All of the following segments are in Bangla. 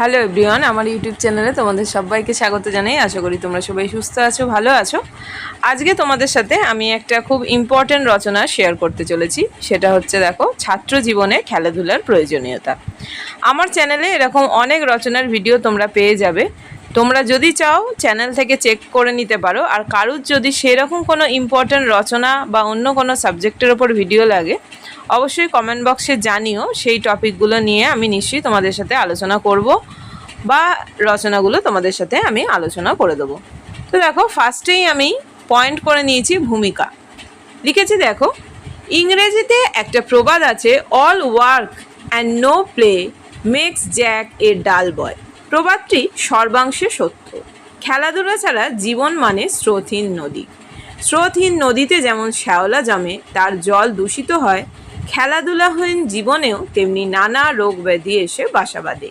হ্যালো এভরিওয়ান, আমার ইউটিউব চ্যানেলে তোমাদের সবাইকে স্বাগত জানাই। আশা করি তোমরা সবাই সুস্থ আছো, ভালো আছো। আজকে তোমাদের সাথে আমি একটা খুব ইম্পর্ট্যান্ট রচনা শেয়ার করতে চলেছি। সেটা হচ্ছে দেখো, ছাত্র জীবনে খেলাধুলার প্রয়োজনীয়তা। আমার চ্যানেলে এরকম অনেক রচনার ভিডিও তোমরা পেয়ে যাবে। তোমরা যদি চাও চ্যানেল থেকে চেক করে নিতে পারো। আর কারুর যদি সেরকম কোনো ইম্পর্ট্যান্ট রচনা বা অন্য কোনো সাবজেক্টের ওপর ভিডিও লাগে অবশ্যই কমেন্ট বক্সে জানিও সেই টপিকগুলো নিয়ে আমি নিশ্চয়ই তোমাদের সাথে আলোচনা করব বা রচনাগুলো তোমাদের সাথে আমি আলোচনা করে দেবো। তো দেখো ফার্স্টেই আমি পয়েন্ট করে নিয়েছি ভূমিকা। লিখেছি দেখো, ইংরেজিতে একটা প্রবাদ আছে all work and no play makes Jack a dull boy প্রবাদটি সর্বাংশে সত্য। খেলাধুলা ছাড়া জীবন মানে স্রোতহীন নদী। স্রোতহীন নদীতে যেমন শ্যাওলা জমে, তার জল দূষিত হয় খেলাধুলাহীন জীবনেও তেমনি নানা রোগ ব্যাধি এসে বাসা বাঁধে।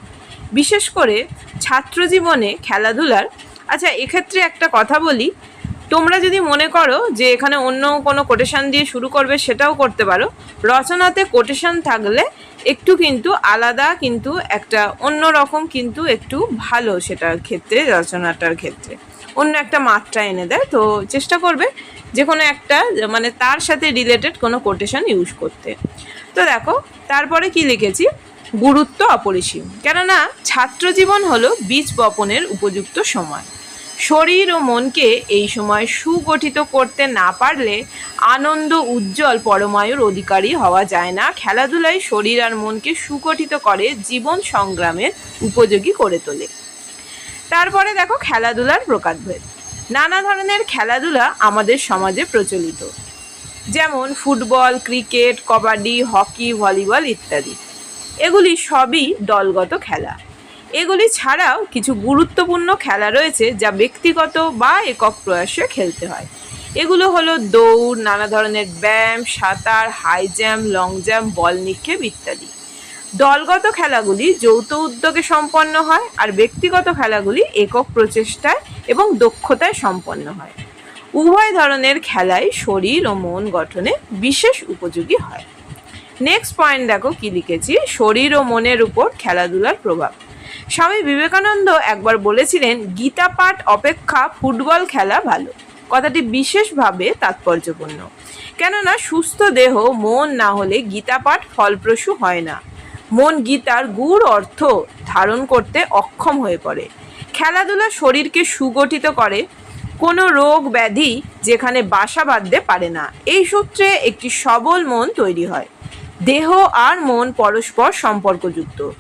বিশেষ করে ছাত্র জীবনে খেলাধুলার আচ্ছা এক্ষেত্রে একটা কথা বলি। তোমরা যদি মনে করো যে এখানে অন্য কোনো কোটেশান দিয়ে শুরু করবে সেটাও করতে পারো। রচনাতে কোটেশান থাকলে একটু কিন্তু আলাদা, কিন্তু একটা অন্য রকম কিন্তু একটু ভালো সেটার ক্ষেত্রে, রচনাটার ক্ষেত্রে। অন্য একটা মাত্রা এনে দেয়, তো চেষ্টা করবে যে কোনো একটা মানে তার সাথে রিলেটেড কোনো কোটেশন ইউজ করতে। তো দেখো, তারপরে কি লিখেছি? গুরুত্ব অপরিসীম। কেননা ছাত্র জীবন হলো বীজ বপনের উপযুক্ত সময়। শরীর ও মনকে এই সময় সুগঠিত করতে না পারলে আনন্দ উজ্জ্বল পরমায়ুর অধিকারী হওয়া যায় না। খেলাধুলায় শরীর আর মনকে সুগঠিত করে জীবন সংগ্রামের উপযোগী করে তোলে। তারপরে দেখো খেলাধুলার প্রকারভেদ। নানা ধরনের খেলাধুলা আমাদের সমাজে প্রচলিত। যেমন football, cricket, kabaddi, hockey, volleyball ইত্যাদি। এগুলি সবই দলগত খেলা। এগুলি ছাড়াও কিছু গুরুত্বপূর্ণ খেলা রয়েছে যা ব্যক্তিগত বা একক প্রয়াসে খেলতে হয়। এগুলো হলো দৌড়, নানা ধরনের ব্যায়াম, সাঁতার, high jump long jump ball নিক্ষেপ ইত্যাদি। দলগত খেলাগুলি যৌথ উদ্যোগে সম্পন্ন হয় আর ব্যক্তিগত খেলাগুলি একক প্রচেষ্টায় এবং দক্ষতায় সম্পন্ন হয়। উভয় ধরনের খেলাই শরীর ও মন গঠনে বিশেষ উপযোগী হয়। নেক্সট পয়েন্ট দেখো কি লিখেছি? শরীর ও মনের উপর খেলাধুলার প্রভাব। স্বামী বিবেকানন্দ একবার বলেছিলেন, গীতা পাঠ অপেক্ষা ফুটবল খেলা ভালো। কথাটি বিশেষভাবে তাৎপর্যপূর্ণ। কেননা সুস্থ দেহ, মন না হলে গীতা পাঠ ফলপ্রসূ হয় না। মন গীতার গূঢ় অর্থ ধারণ করতে অক্ষম হয়ে পড়ে। খেলাধুলা শরীরকে সুগঠিত করে। কোনো রোগ ব্যাধি যেখানে বাসা বাঁধতে পারে না। এই সূত্রে একটি সবল মন তৈরি হয়। দেহ আর মন পরস্পর সম্পর্কযুক্ত।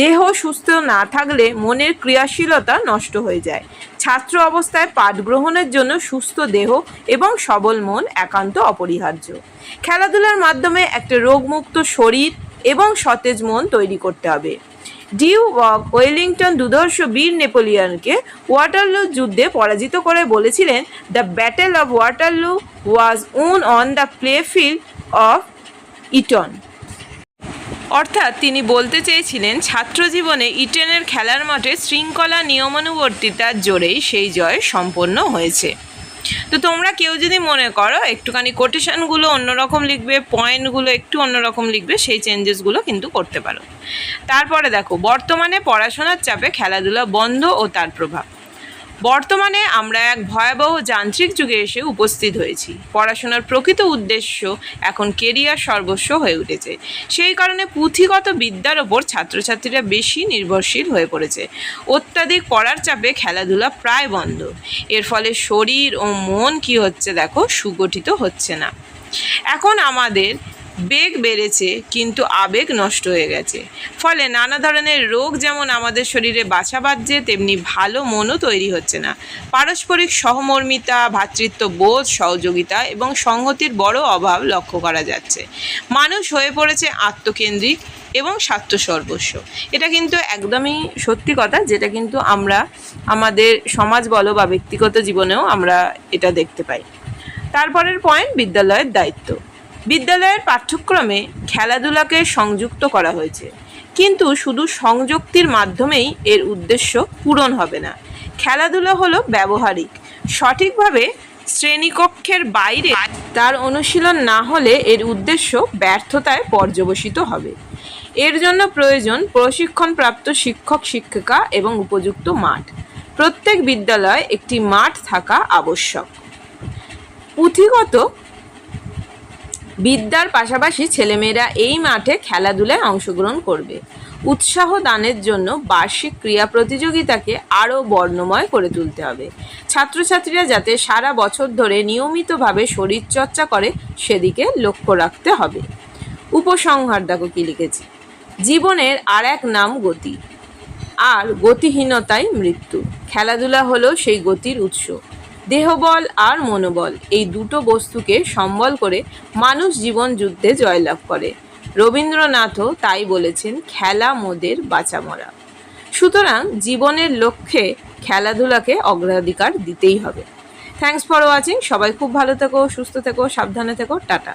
দেহ সুস্থ না থাকলে মনের ক্রিয়াশীলতা নষ্ট হয়ে যায়। ছাত্র অবস্থায় পাঠ গ্রহণের জন্য সুস্থ দেহ এবং সবল মন একান্ত অপরিহার্য। খেলাধুলার মাধ্যমে একটা রোগমুক্ত শরীর এবং সতেজ মন তৈরি করতে হবে। ডিউ অফ ওয়েলিংটন দুধর্ষ বীর নেপোলিয়নকে ওয়াটারলু যুদ্ধে পরাজিত করে বলেছিলেন, the battle of Waterloo was won on the play field of Eton. অর্থাৎ তিনি বলতে চেয়েছিলেন, ছাত্র জীবনে ইটেনের খেলার মাঠে শৃঙ্খলা নিয়মানুবর্তিতার জোরেই সেই জয় সম্পন্ন হয়েছে। তো তোমরা কেউ যদি মনে করো, একটুখানি কোটেশনগুলো অন্যরকম লিখবে পয়েন্টগুলো একটু অন্যরকম লিখবে, সেই চেঞ্জেসগুলো কিন্তু করতে পারো। তারপরে দেখো, বর্তমানে পড়াশোনার চাপে খেলাধুলা বন্ধ ও তার প্রভাব। বর্তমানে আমরা এক ভয়াবহ যান্ত্রিক যুগে এসে উপস্থিত হয়েছি। পড়াশোনার প্রকৃত উদ্দেশ্য এখন কেরিয়ার সর্বস্ব হয়ে উঠেছে। সেই কারণে পুঁথিগত বিদ্যার ওপর ছাত্রছাত্রীরা বেশি নির্ভরশীল হয়ে পড়েছে। অত্যাধিক পড়ার চাপে খেলাধুলা প্রায় বন্ধ। এর ফলে শরীর ও মন কি হচ্ছে দেখো সুগঠিত হচ্ছে না। এখন আমাদের বেগ বেড়েছে, কিন্তু আবেগ নষ্ট হয়ে গেছে। ফলে নানা ধরনের রোগ যেমন আমাদের শরীরে বাসা বাঁধছে, তেমনি ভালো মনও তৈরি হচ্ছে না। পারস্পরিক সহমর্মিতা ভ্রাতৃত্ব বোধ সহযোগিতা এবং সংহতির বড় অভাব লক্ষ্য করা যাচ্ছে। মানুষ হয়ে পড়েছে আত্মকেন্দ্রিক এবং স্বার্থ সর্বস্ব। এটা কিন্তু একদমই সত্যি কথা, যেটা কিন্তু আমরা আমাদের সমাজ বলো বা ব্যক্তিগত জীবনেও আমরা এটা দেখতে পাই। তারপরের পয়েন্ট বিদ্যালয়ের দায়িত্ব। বিদ্যালয়ের পাঠ্যক্রমে খেলাধুলাকে সংযুক্ত করা হয়েছে। কিন্তু শুধু সংযুক্তির মাধ্যমেই এর উদ্দেশ্য পূরণ হবে না। খেলাধুলা হলো ব্যবহারিক। সঠিকভাবে শ্রেণীকক্ষের বাইরে তার অনুশীলন না হলে এর উদ্দেশ্য ব্যর্থতায় পর্যবসিত হবে। এর জন্য প্রয়োজন প্রশিক্ষণপ্রাপ্ত শিক্ষক, শিক্ষিকা এবং উপযুক্ত মাঠ। প্রত্যেক বিদ্যালয়ে একটি মাঠ থাকা আবশ্যক। পুঁথিগত বিদ্যার পাশাপাশি ছেলেমেয়েরা এই মাঠে খেলাধুলায় অংশগ্রহণ করবে। উৎসাহ দানের জন্য বার্ষিক ক্রীড়া প্রতিযোগিতাকে আরও বর্ণময় করে তুলতে হবে। ছাত্রছাত্রীরা যাতে সারা বছর ধরে নিয়মিতভাবে শরীরচর্চা করে, সেদিকে লক্ষ্য রাখতে হবে। উপসংহার দেখো কি লিখেছি? জীবনের আর এক নাম গতি। আর গতিহীনতাই মৃত্যু। খেলাধুলা হলো সেই গতির উৎস। দেহবল আর মনোবল, এই দুটো বস্তুকে সম্বল করে মানুষ জীবন যুদ্ধে জয়লাভ করে। রবীন্দ্রনাথও তাই বলেছেন, খেলা মোদের বাঁচামরা। সুতরাং জীবনের লক্ষ্যে খেলাধুলাকে অগ্রাধিকার দিতেই হবে। থ্যাংকস ফর ওয়াচিং সবাই খুব ভালো থেকো, সুস্থ থেকো, সাবধানে থেকো। টাটা।